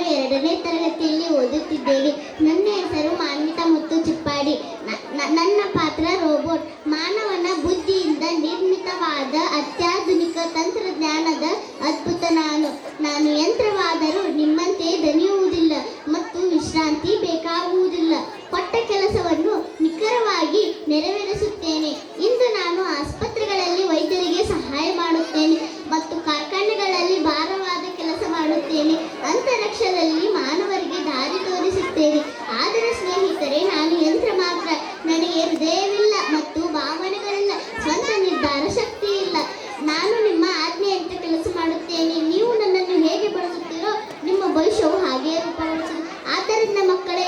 ಮಾಡುತ್ತೇನೆ ನನ್ನ ಹೆಸರು ಮಾನ್ವಿತಾ ಮುತ್ತು ಚಿಪ್ಪಾಡಿ. ನನ್ನ ಪಾತ್ರ ರೋಬೋಟ್. ಮಾನವನ ಬುದ್ಧಿಯಿಂದ ನಿರ್ಮಿತವಾದ ಅತ್ಯಾಧುನಿಕ ತಂತ್ರಜ್ಞಾನದ ಅದ್ಭುತ ನಾನು. ನಾನು ಯಂತ್ರವಾದರೂ ನಿಮ್ಮಂತೆ ದಣಿಯುವುದಿಲ್ಲ ಮತ್ತು ವಿಶ್ರಾಂತಿ ಬೇಕಾಗುವುದಿಲ್ಲ. ಕೊಟ್ಟ ಕೆಲಸವನ್ನು ನಿಖರವಾಗಿ ನೆರವೇರಿಸುತ್ತೇನೆ ತೋರಿಸುತ್ತೇನೆ ಆದರೆ ಸ್ನೇಹಿತರೆ, ನಾನು ಯಂತ್ರ ಮಾತ್ರ ನನಗೆ ಹೃದಯವಿಲ್ಲ ಮತ್ತು ಭಾವನೆಗಳಿಲ್ಲ. ಸ್ವಂತ ನಿರ್ಧಾರ ಶಕ್ತಿ ಇಲ್ಲ ನಾನು ನಿಮ್ಮ ಆಜ್ಞೆಯಂತೆ ಕೆಲಸ ಮಾಡುತ್ತೇನೆ. ನೀವು ನನ್ನನ್ನು ಹೇಗೆ ಬಳಸುತ್ತೀರೋ, ನಿಮ್ಮ ಭವಿಷ್ಯವು ಹಾಗೆಯೇ ಆದ್ದರಿಂದ ಮಕ್ಕಳ